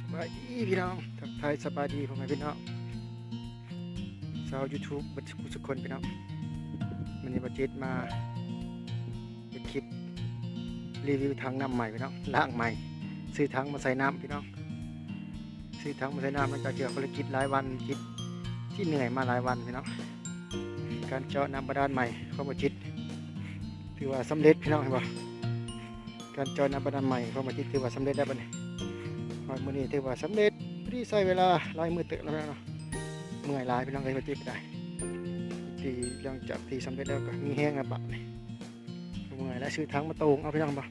สบายดีพี่น้องทักทายสบายดีพ่อแม่พี่น้องชาวยูทูบบัดสุขสุขคนพี่น้องมันนี้บัดจิตมาเป็นคลิปรีวิวถังน้ำใหม่พี่น้องล้างใหม่ ซื้อถังมาใส่น้ำพี่น้อง ซื้อถังมาใส่น้ำมันจะเจอภารกิจหลายวันคิดที่เหนื่อยมาหลายวันพี่น้องการเจาะน้ำบาดาลใหม่เข้ามาจิตถือว่าสำเร็จพี่น้องเห็นปะการเจาะน้ำบาดาลใหม่เข้ามาจิตถือว่าสำเร็จได้ปะเนี่ย อยมือนี้ถือว่าสำเร็จพอดีใช้เวลาลายมือเตะแล้วเนาะเมื่อยลายพี่น้องเลยมาจิกได้ที่หลังจากที่สำเร็จแล้วก็มีแห้งอะบะนี่เมื่อยแล้วซื้อทั้งมาตรงเอาพี่น้องบ่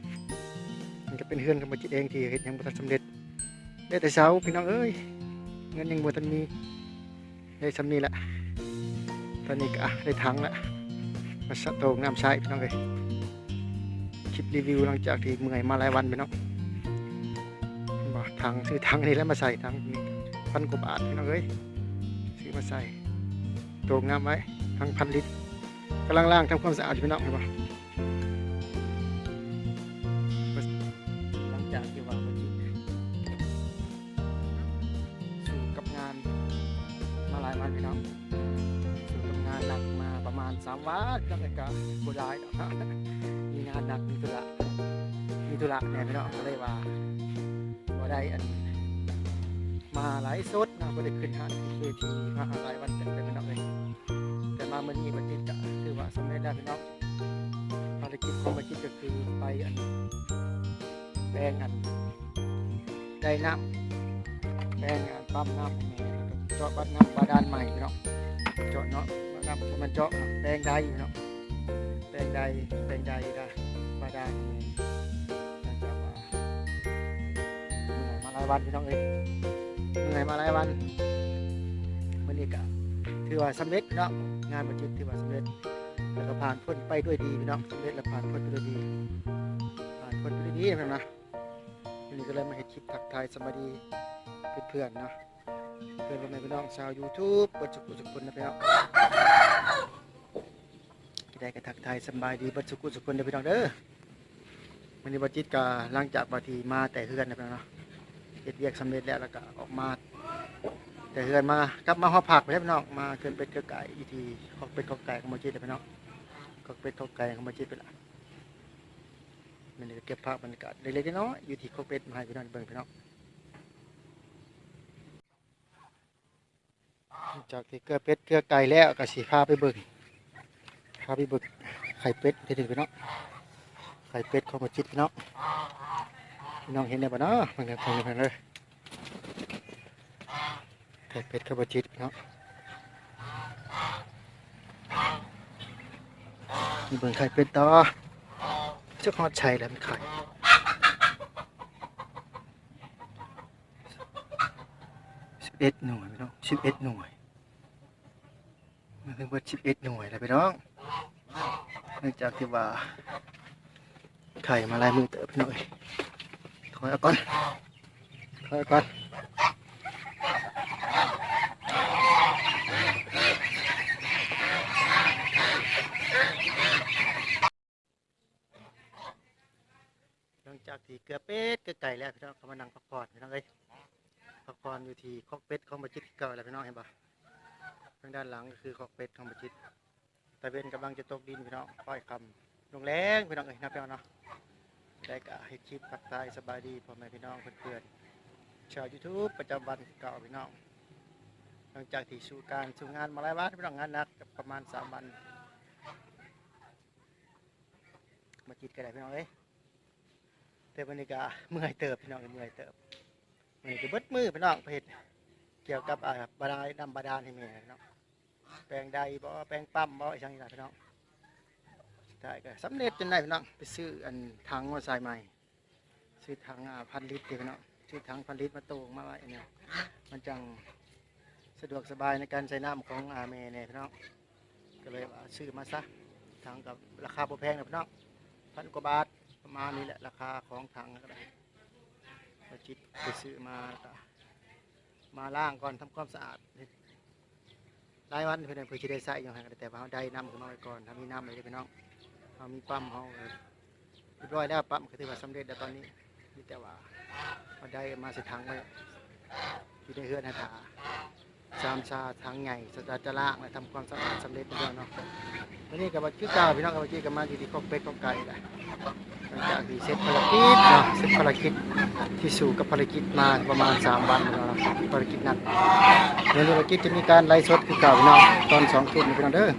มันก็เป็นเฮือนกับมาจิตเองที่เฮ็ดยังบ่ทันสำเร็จได้แต่เช้าพี่น้องเอ้ยเงินยังบ่ทันมีได้สำนีแหละตอนนี้ก็ได้ทั้งละมาสะโตรงน้ำใช้พี่น้องเอ้ยคลิปรีวิวหลังจากที่เมื่อยมาหลายวันพี่น้อง ถังซื้อถังนี่แล้วมาใส่ถังพันกว่าบาทพี่น้องเอ้ยซื้อมาใส่โตกน้ำไว้ทั้งพันลิตรกำลังล้างทำความสะอาดอยู่พี่น้องเห็นปะหลังจากที่ว่าเมื่อกี้สู่กับงานมาหลายวันพี่น้องสู่กับงานหนักมาประมาณสามวันจังเลยกะบุรายดอกนะมีงานหนักมีธุระมีธุระเนี่ยพี่น้องก็เลยว่า ได้อันมาหลายสดนะก็ได้ขึ้นหาเวทีมาหลายวันเป็นเป็นระดับเลยแต่มาเมื่อนี้มันจิตจะถือว่าสำเร็จแล้วพี่น้องภารกิจของมันจิตก็คือไปอันแปลงอันได้น้ำแปลงอันปั๊มน้ำให้แม่เจาะบัดน้ำบาดาลใหม่พี่น้องเจาะเนาะน้ำมันเจาะแปลงใดพี่น้องแปลงใดแปลงใดได้บาดาล วันพี่น้องเอ้ยเหนื่อยมาหลายวันวันนี้ก็ถือว่าสำเร็จเนาะงานบันจิตถือว่าสำเร็จแล้วก็ผ่านพ้นไปด้วยดีพี่น้องสำเร็จและผ่านพ้นไปด้วยดี ผ่านพ้นไปด้วยดีนะนะวันนี้ก็เลยมาเห็นคลิปทักทายสวัสดีเพื่อนๆเนาะเพื่อนพ่อแม่พี่น้องชาวยูทูบบัดสุกุสุขคนนะพี่น้องได้ก็ทักทายสบายดีบัดสุกุสุคนนะพี่น้องเด้อมันนี้บัจิตก็หลังจากบาทีมาแต่เฮือนนะพี่น้องเนาะ เฮ็ดเวียกสำเร็จแล้วแล้วก็ออกมา แต่เฮือนมากลับมาหอผักไปแล้วพี่น้องมาเกินเป็ดเกลือไก่อีทีขอกเป็ดขอกไก่ของบัจิตนะพี่น้องขอกเป็ดขอกไก่ของบัจิตไปละมันนี่ก็เก็บภาพบรรยากาศเล็กๆน้อยๆอยู่ที่ขอกเป็ดมาให้พี่น้องเบิ่งพี่น้องจากที่เกลือเป็ดเกลือไก่แล้วก็สีพาไปเบิ่งพาไปเบิ่งไข่เป็ดเด็ดๆพี่น้องไข่เป็ดของมาจิตพี่น้อง พี่น้องเห็นได้ปะเนาะมันก็คงเป็นเลยไข่เป็ดของมาจิตพี่น้องมีเบิ่งไข่เป็ดต่อเจ้าของชัยแล้วมันไข่สิบเอ็ดหน่วยพี่น้องสิบเอ็ดหน่วยมันเป็นว่าสิบเอ็ดหน่วยแล้วพี่น้องเนื่องจากที่ว่าไข่มาลายมือเต๋อพี่น้อย อยก่อนถอยก่อนหลังจากที่เกลือเป็ดเกลือไก่แล้วพี่น้องเขามานั่งพักผ่อนพี่น้องเอ้ยพักผ่อนอยู่ที่คอกเป็ดของบัจิตเก่าแล้วพี่น้องเห็นปะทางด้านหลังก็คือคอกเป็ดของบัจิตตะเวนกำลังจะตกดินพี่น้องปล่อยคำลงแรงพี่น้องเอ้ยนับแล้วเนาะ ได้กะให้คลิปทักทายสบายดีพ่อแม่พี่น้องเพื่อนๆชาวยูทูบประจำวันเก่าพี่น้องหลังจากที่สู่การสู่งานมาหลายวันพี่น้องงานหนักประมาณสามวันมาจิตกันได้พี่น้องเอ้ยแต่วันนี้ก็เมื่อยเติบพี่น้องเมื่อยเติบวันนี้ก็เบิดมือพี่น้องเฮ็ดเกี่ยวกับอ่าบาดาลนำบาดาลให้แม่พี่น้องแปลงใดบ่แปลงปั๊มบ่อีกอย่างนี้ล่ะพี่น้อง ได้ก็สำเร็จจนได้พี่น้องไปซื้ออันถังมาใส่ใหม่ ซื้อถังพันลิตรเดียวพี่น้องซื้อถังพันลิตรมาโตงมาไว้เนี่ยมันจังสะดวกสบายในการใช้น้ำของอาเมเนี่ยพี่น้องก็เลยว่าซื้อมาซะถังกับราคาบ่แพงนะพี่น้องพันกว่าบาทประมาณนี้แหละราคาของถังก็ได้ก็จิตไปซื้อมาแล้วก็มาล้างก่อนทำความสะอาดรายวันเพื่อนเพื่อจะได้ใส่อย่างไรก็ได้แต่ว่าเราได้น้ำขึ้นมาไว้ก่อนถ้ามีน้ำเลยพี่น้อง เรามีปั๊มเขาเรียบร้อยแล้วปั๊มก็ถือว่าสำเร็จแล้วตอนนี้มีแต่ว่าเอาได้มาส่ถังไว้อยู่ในเฮือนให้ถาสามชาถังใหญ่สตาจะลางและทำความสะอาดสำเร็จเรียบร้อยเนาะวันนี้กับว่าคือเก่าพี่น้องกับว่ากี้กับมาอยู่ที่คอกเป็ดคอกไก่แหละหลังจากที่เสร็จภารกิจเนาะเสร็จภารกิจที่สู่กับภารกิจมาประมาณสามวันแล้วเนาะภารกิจหนักในภารกิจจะมีการไล่สดคือเก่าพี่น้องตอนสองทุ่มพี่น้องเด้อ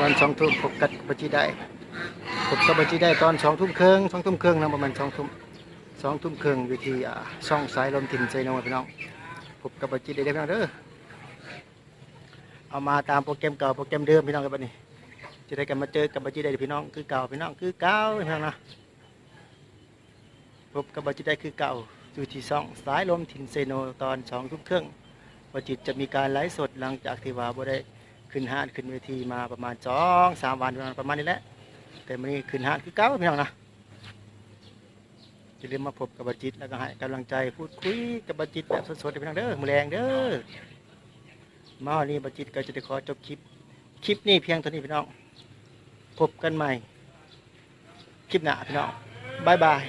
ตอนสองทุ่มพบกับบัจีได้ ผมก็บัญชีได้ตอนสองทุ่มครึ่งสองทุ่มครึ่งนะประมาณสองทุ่มสองทุ่มครึ่งอยู่ที่ช่องสายลมถิ่นใจนงพี่น้องผมก็บัญชีได้ได้พี่น้องเด้อเอามาตามโปรแกรมเก่าโปรแกรมเดิมพี่น้องกันบัดนี้จะได้กันมาเจอกับบัญชีได้พี่น้องคือเก่าพี่น้องคือเก่าพี่น้องนะผมกับบัญชีได้คือเก่าอยู่ที่ช่องสายลมถิ่นเซโนตอนสองทุ่มครึ่งบัญชีจะมีการไลฟ์สดหลังจากที่ว่าบ่ได้ขึ้นห้านขึ้นเวทีมาประมาณสองสามวันประมาณนี้แหละ แต่มันนี้ขึ้นหาคือเก้าพี่น้องนะจะเรียมมาพบกับบัจจิตแล้วก็ให้กำลังใจพูดคุยกับบัจจิตแบบสดๆพี่น้องเด้อมือแรงเด้อมาวันนี้บัจจิตก็จะได้ขอจบคลิปคลิปนี้เพียงเท่านี้พี่น้องพบกันใหม่ คลิปหน้าพี่น้องบายบาย